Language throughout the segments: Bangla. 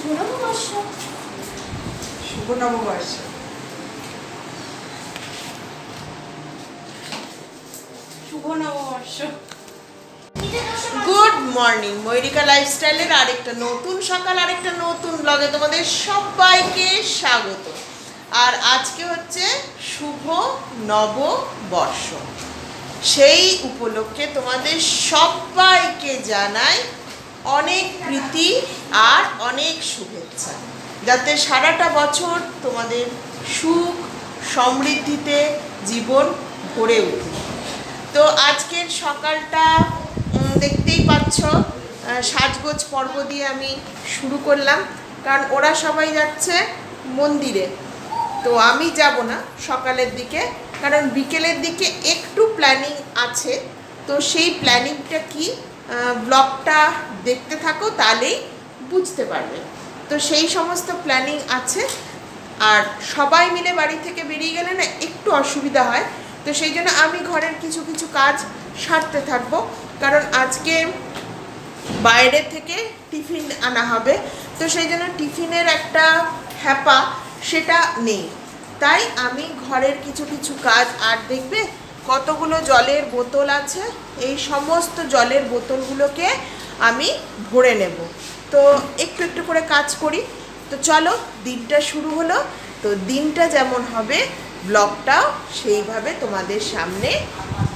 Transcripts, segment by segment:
শুভ নববর্ষ শুভ নববর্ষ শুভ নববর্ষ গুড মর্নিং ময়ূরিকা লাইফস্টাইলের আরেকটা নতুন সকাল আরেকটা নতুন ব্লগে তোমাদের সবাইকে স্বাগত। আর আজকে হচ্ছে শুভ নববর্ষ সেই উপলক্ষে তোমাদের সবাইকে জানাই অনেক প্রীতি আর অনেক শুভেচ্ছা। যাতে সারাটা বছর তোমাদের সুখ সমৃদ্ধিতে জীবন ভরে ওঠে তো আজকের সকালটা দেখতেই পাচ্ছ সাজগোজ পর্ব দিয়ে আমি শুরু করলাম। কারণ ওরা সবাই যাচ্ছে মন্দিরে। তো আমি যাব না সকালের দিকে, কারণ বিকেলের দিকে একটু প্ল্যানিং আছে। তো সেই প্ল্যানিংটা কি ব্লগটা দেখতে থাকো, তাহলেই বুঝতে পারবে। তো সেই সমস্ত প্ল্যানিং আছে। আর সবাই মিলে বাড়ি থেকে বেরিয়ে গেলে না একটু অসুবিধা হয়। তো সেই জন্য আমি ঘরের কিছু কিছু কাজ সারতে থাকব। কারণ আজকে বাইরে থেকে টিফিন আনা হবে। তো সেই জন্য টিফিনের একটা হ্যাপা সেটা নেই। তাই আমি ঘরের কিছু কিছু কাজ আর দেখবে কতগুলো জলের বোতল আছে? এই সমস্ত জলের বোতলগুলোকে আমি ভরে নেব। তো একটু একটু করে কাজ করি। তো চলো, দিনটা শুরু হলো। তো দিনটা যেমন হবে, ব্লগটাও সেইভাবে তোমাদের সামনে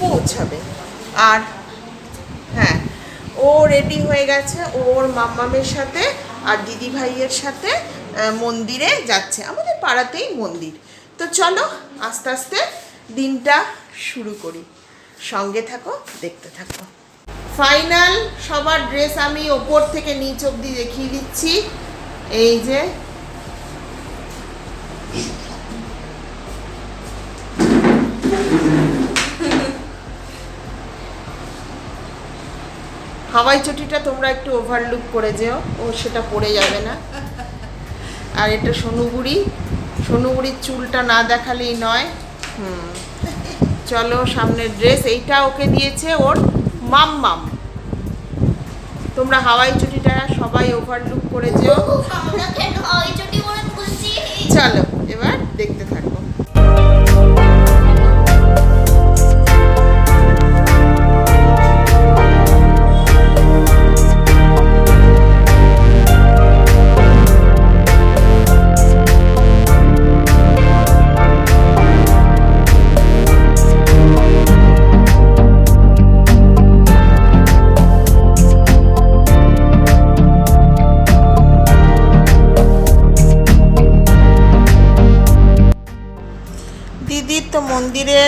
পৌঁছাবে। আর হ্যাঁ ও রেডি হয়ে গেছে, ওর মাম্মামের সাথে আর দিদি ভাইয়ের সাথে মন্দিরে যাচ্ছে। আমাদের পাড়াতেই মন্দির। তো চলো, আস্তে আস্তে দিনটা শুরু করি। সঙ্গে থাকো, দেখতে থাকো। ফাইনাল সবার ড্রেস আমি ওপর থেকে নিচ অব্দি দেখিয়ে দিচ্ছি। এই যে। হাওয়াই চটিটা তোমরা একটু ওভারলুক করে যেও, ও সেটা পড়ে যাবে না। আর এটা সোনুগুড়ি। সোনুগুড়ির চুলটা না দেখালেই নয়। হুম। চলো সামনের ড্রেস এইটা ওকে দিয়েছে ওর মাম মাম তোমরা হাওয়াই চুটিটা সবাই ওভারলুক করে যেও চলো এবার দেখতে থাকো।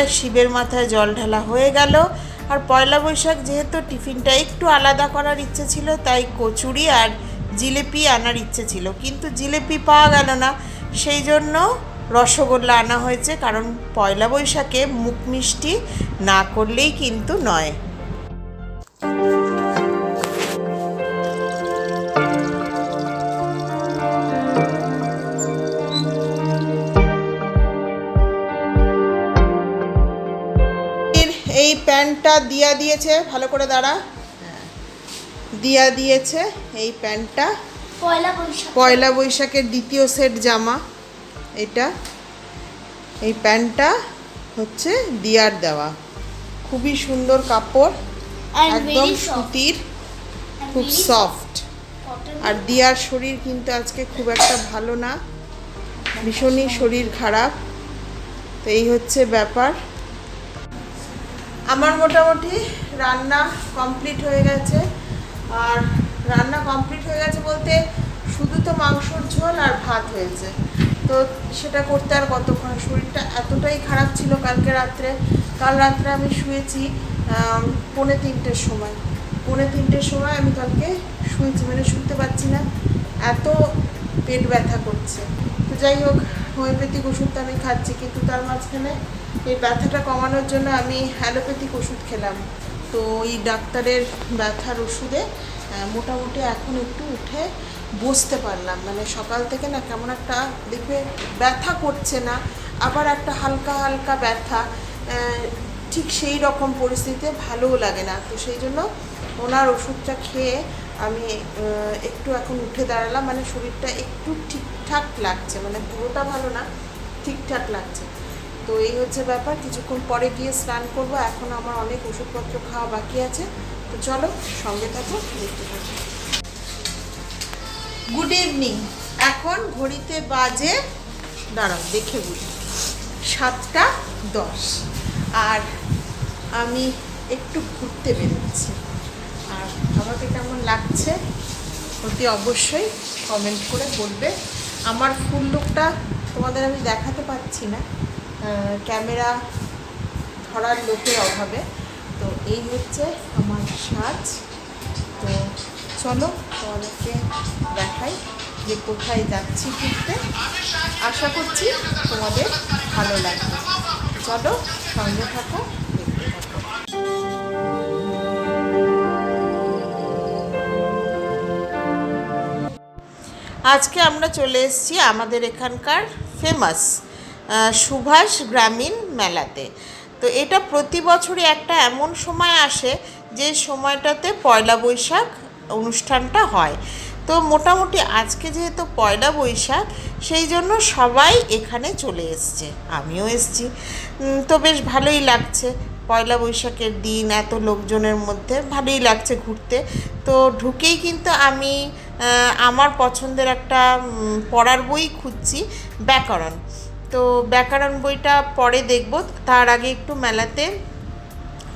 শিবের মাথায় জল ঢালা হয়ে গেল। আর পয়লা বৈশাখ যেহেতু টিফিনটা একটু আলাদা করার ইচ্ছে ছিল, তাই কচুরি আর জিলিপি আনার ইচ্ছে ছিল। কিন্তু জিলিপি পাওয়া গেল না। সেই জন্য রসগোল্লা আনা হয়েছে, কারণ পয়লা বৈশাখে মুখ মিষ্টি না করলেই কিন্তু নয়। প্যান্টটা দিয়া দিয়েছে ভালো করে দাঁড়া। দিয়া দিয়েছে এই প্যান্টটা। পয়লা বৈশাখ। পয়লা বৈশাখের দ্বিতীয় সেট জামা এটা। এই প্যান্টটা হচ্ছে দিয়ার দেওয়া। খুবই সুন্দর কাপড় একদম সুতির খুব সফট আর দিয়ার শরীর কিন্তু আজকে খুব একটা ভালো না ভীষণই শরীর খারাপ। তো এই হচ্ছে ব্যাপার। আমার মোটামুটি রান্না কমপ্লিট হয়ে গেছে। আর রান্না কমপ্লিট হয়ে গেছে বলতে শুধু তো মাংসর ঝোল আর ভাত হয়েছে। তো সেটা করতে আর কতক্ষণ? শরীরটা এতটাই খারাপ ছিল কালকে রাত্রে। কাল রাত্রে আমি শুয়েছি পৌনে তিনটের সময়। পৌনে তিনটের সময় আমি কালকে শুয়েছি মানে শুতে পারছি না। এত পেট ব্যথা করছে। তো যাই হোক হোমিওপ্যাথিক ওষুধ আমি খাচ্ছি, কিন্তু তার মাঝখানে এই ব্যথাটা কমানোর জন্য আমি অ্যালোপ্যাথিক ওষুধ খেলাম। তো ওই ডাক্তারের ব্যথার ওষুধে মোটামুটি এখন একটু উঠে বসতে পারলাম। মানে সকাল থেকে না কেমন একটা দেখবে ব্যথা করছে না, আবার একটা হালকা হালকা ব্যথা ঠিক সেই রকম পরিস্থিতিতে ভালোও লাগে না। তো সেই জন্য ওনার ওষুধটা খেয়ে আমি একটু এখন উঠে দাঁড়ালাম মানে শরীরটা একটু ঠিকঠাক লাগছে মানে পুরোটা ভালো না, ঠিকঠাক লাগছে। তো এই হচ্ছে ব্যাপার, কিছুক্ষণ পরে গিয়ে স্নান করব, এখন আমার অনেক ওষুধপত্র খাওয়া বাকি আছে। তো চলো, সঙ্গে থাকো, দেখতে থাকো। গুড ইভিনিং এখন ঘড়িতে বাজে, দাঁড়াও, দেখে বুঝি সাতটা দশ। আর আমি একটু ঘুরতে বেরোচ্ছি। আমাকে কেমন লাগছে অতি অবশ্যই কমেন্ট করে বলবে। আমার ফুল লুকটা তোমাদের আমি দেখাতে পারছি না। ক্যামেরা ধরার লোকের অভাবে। তো এই হচ্ছে আমার সাজ। তো চলো তোমাদেরকে দেখাই যে কোথায় যাচ্ছি ঘুরতে। আশা করছি তোমাদের ভালো লাগবে। চলো সঙ্গে থাকো। আজকে আমরা চলে এসেছি আমাদের এখানকার ফেমাস সুভাষ গ্রামীণ মেলাতে। তো এটা প্রতি বছরই একটা এমন সময় আসে যে সময়টাতে পয়লা বৈশাখ অনুষ্ঠানটা হয়। তো মোটামুটি আজকে যেহেতু পয়লা বৈশাখ, সেই জন্য সবাই এখানে চলে এসছে। আমিও এসছি। তো বেশ ভালোই লাগছে। পয়লা বৈশাখের দিন, এত লোকজনের মধ্যে ভালোই লাগছে ঘুরতে। তো ঢুকেই কিন্তু আমি আমার পছন্দের একটা পড়ার বই খুঁজছি, ব্যাকরণ। তো ব্যাকরণ বইটা পরে দেখব। তার আগে একটু মেলাতে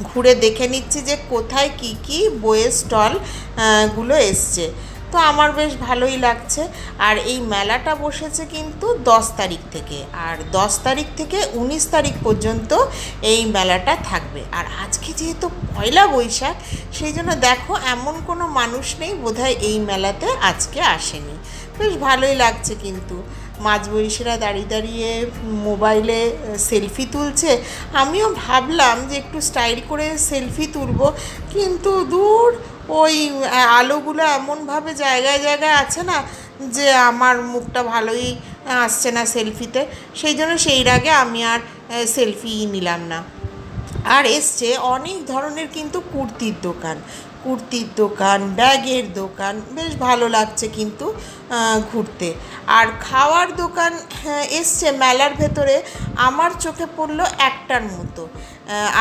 ঘুরে দেখে নিচ্ছি যে কোথায় কি কি বইয়ের স্টলগুলো এসছে। তো আমার বেশ ভালোই লাগছে। আর এই মেলাটা বসেছে কিন্তু দশ তারিখ থেকে। আর দশ তারিখ থেকে উনিশ তারিখ পর্যন্ত এই মেলাটা থাকবে। আর আজকে যেহেতু পয়লা বৈশাখ, সেই জন্য দেখো এমন কোনো মানুষ নেই বোধহয় এই মেলাতে আজকে আসেনি। বেশ ভালোই লাগছে কিন্তু। মাঝবয়সীরা দাঁড়িয়ে দাঁড়িয়ে মোবাইলে সেলফি তুলছে। আমিও ভাবলাম যে একটু স্টাইল করে সেলফি তুলব, কিন্তু দূর ওই আলোগুলো এমনভাবে জায়গায় জায়গায় আছে না, যে আমার মুখটা ভালোই আসছে না সেলফিতে। সেই জন্য সেই আগে আমি আর সেলফি নিলাম না। আর এসছে অনেক ধরনের কিন্তু কুর্তির দোকান। কুর্তির দোকান ব্যাগের দোকান বেশ ভালো লাগছে কিন্তু ঘুরতে। আর খাওয়ার দোকান হ্যাঁ, এসছে মেলার ভেতরে আমার চোখে পড়ল একটার মতো।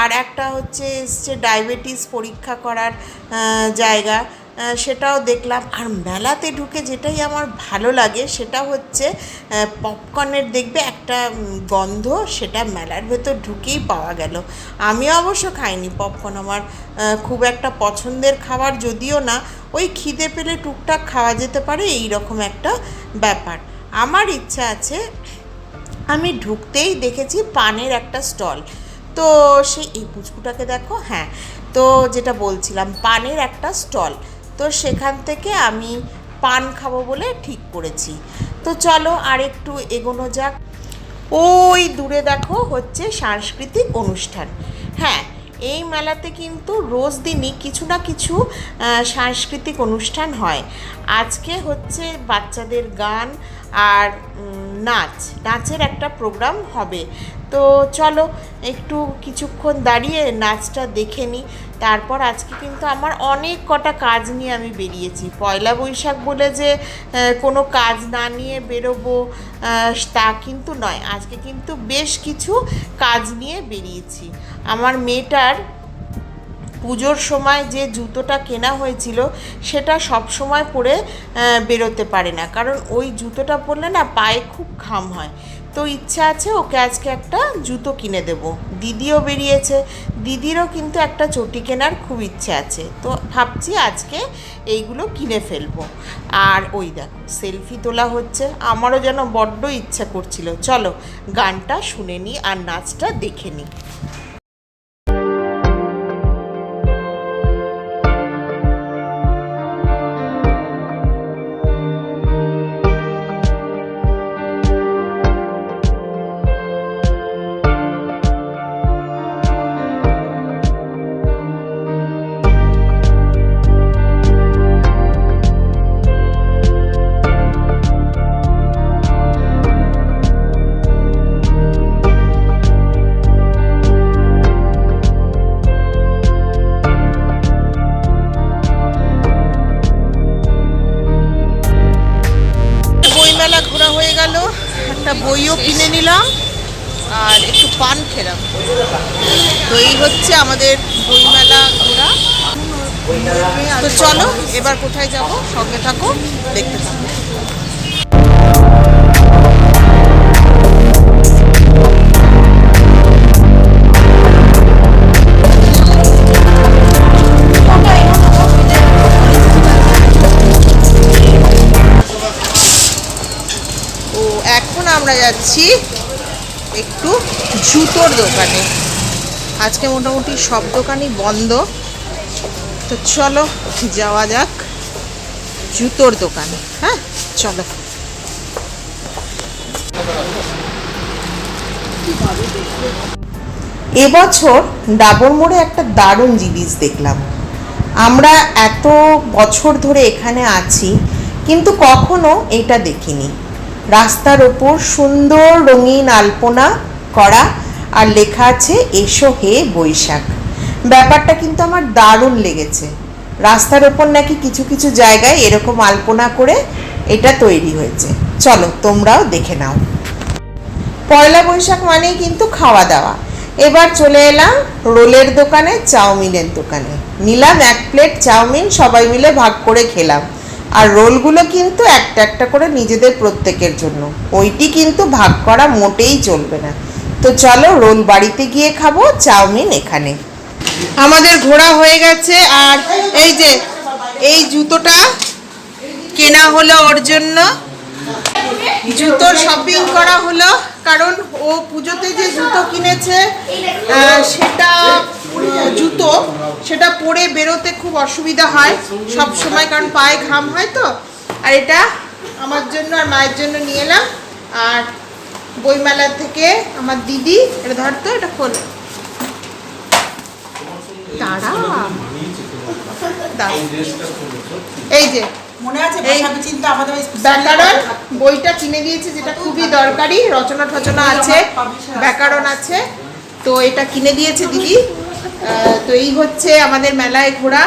আর একটা হচ্ছে এসছে ডায়াবেটিস পরীক্ষা করার জায়গা। সেটাও দেখলাম। আর মেলাতে ঢুকে যেটাই আমার ভালো লাগে সেটা হচ্ছে পপকর্নের দেখবে একটা গন্ধ, সেটা মেলার ভেতর ঢুকেই পাওয়া গেল। আমি অবশ্য খাইনি পপকর্ন আমার খুব একটা পছন্দের খাবার যদিও না, ওই খিদে পেলে টুকটাক খাওয়া যেতে পারে এই রকম একটা ব্যাপার। আমার ইচ্ছা আছে, আমি ঢুকতেই দেখেছি পানের একটা স্টল। তো সেই এই পুচকুটাকে দেখো হ্যাঁ তো যেটা বলছিলাম, পানের একটা স্টল। তো সেখান থেকে আমি পান খাব বলে ঠিক করেছি। তো চলো আর একটু এগোনো যাক। ওই দূরে দেখো হচ্ছে সাংস্কৃতিক অনুষ্ঠান। হ্যাঁ এই মেলাতে কিন্তু রোজ দিনই কিছু না কিছু সাংস্কৃতিক অনুষ্ঠান হয়। আজকে হচ্ছে বাচ্চাদের গান আর নাচ। নাচের একটা প্রোগ্রাম হবে। তো চলো, একটু কিছুক্ষণ দাঁড়িয়ে নাচটা দেখে নিই তারপর আজকে কিন্তু আমার অনেক কটা কাজ নিয়ে আমি বেরিয়েছি। পয়লা বৈশাখ বলে যে কোনো কাজ না নিয়ে বেরোবো তা কিন্তু নয়। আজকে কিন্তু বেশ কিছু কাজ নিয়ে বেরিয়েছি। আমার মেয়েটার পুজোর সময় যে জুতোটা কেনা হয়েছিল, সেটা সব সময় পরে বেরোতে পারে না। কারণ ওই জুতোটা পরলে না পায়ে খুব ঘাম হয়। তো ইচ্ছা আছে ওকে আজকে একটা জুতো কিনে দেব। দিদিও বেরিয়েছে। দিদিরও কিন্তু একটা চটি কেনার খুব ইচ্ছে আছে। তো ভাবছি আজকে এইগুলো কিনে ফেলব। আর ওই দেখো, সেলফি তোলা হচ্ছে। আমারও যেন বড্ড ইচ্ছা করছিল। চলো গানটা শুনে নিই আর নাচটা দেখে নিই গেল। একটা বইও কিনে নিলাম আর একটু পান খেলাম। তো এই হচ্ছে আমাদের বইমেলা ঘোরা তো চলো, এবার কোথায় যাব? সঙ্গে থাকো, দেখতে থাকো। যাচ্ছি একটু জুতোর দোকানে। আজকে মোটামুটি সব দোকানই বন্ধ। তো চলো, যাওয়া যাক জুতোর দোকানে। হ্যাঁ চলো। এবছর ডাবর মোড়ে একটা দারুণ জিনিস দেখলাম। আমরা এত বছর ধরে এখানে আছি, কিন্তু কখনো এটা দেখিনি। রাস্তার ওপর সুন্দর রঙিন আলপনা করা আর লেখা আছে, এসো হে বৈশাখ। ব্যাপারটা কিন্তু আমার দারুণ লেগেছে। রাস্তার ওপর নাকি কিছু কিছু জায়গায় এরকম আলপনা করে এটা তৈরি হয়েছে। চলো, তোমরাও দেখে নাও। পয়লা বৈশাখ মানেই কিন্তু খাওয়া দাওয়া এবার চলে এলাম রোলের দোকানে, চাউমিনের দোকানে। নিলাম এক প্লেট চাউমিন, সবাই মিলে ভাগ করে খেলাম। আর রোলগুলো কিন্তু একটা একটা করে নিজেদের প্রত্যেকের জন্য। ওইটি কিন্তু ভাগ করা মোটেই চলবে না। তো চলো রোল বাড়িতে গিয়ে খাব, চাউমিন এখানে। আমাদের ঘোরা হয়ে গেছে আর এই যে, এই জুতোটা কেনা হলো ওর জন্য। জুতোর শপিং করা হলো, কারণ ও পুজোতে যে জুতো কিনেছে সেটা জুতো সেটা পরে বেরোতে খুব অসুবিধা হয় সব সময় কারণ পায়ে ঘাম হয় তো। আর এটা আমার জন্য আর মায়ের জন্য নিয়ে এলাম। আর বইমেলা থেকে আমার দিদি এটা ধরতো এটা খোল। তারা এই যে মনে আছে চিন্তা আমাদের ব্যাকরণ বইটা কিনে দিয়েছে যেটা খুবই দরকারি রচনা টচনা আছে। ব্যাকরণ আছে। তো এটা কিনে দিয়েছে দিদি। তো এই হচ্ছে আমাদের মেলায় ঘোরা।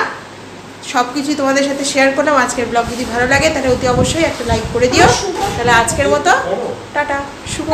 সব কিছুই তোমাদের সাথে শেয়ার করলাম। আজকের ব্লগ যদি ভালো লাগে তাহলে অতি অবশ্যই একটা লাইক করে দিও। তাহলে আজকের মতো টাটা। শুভ।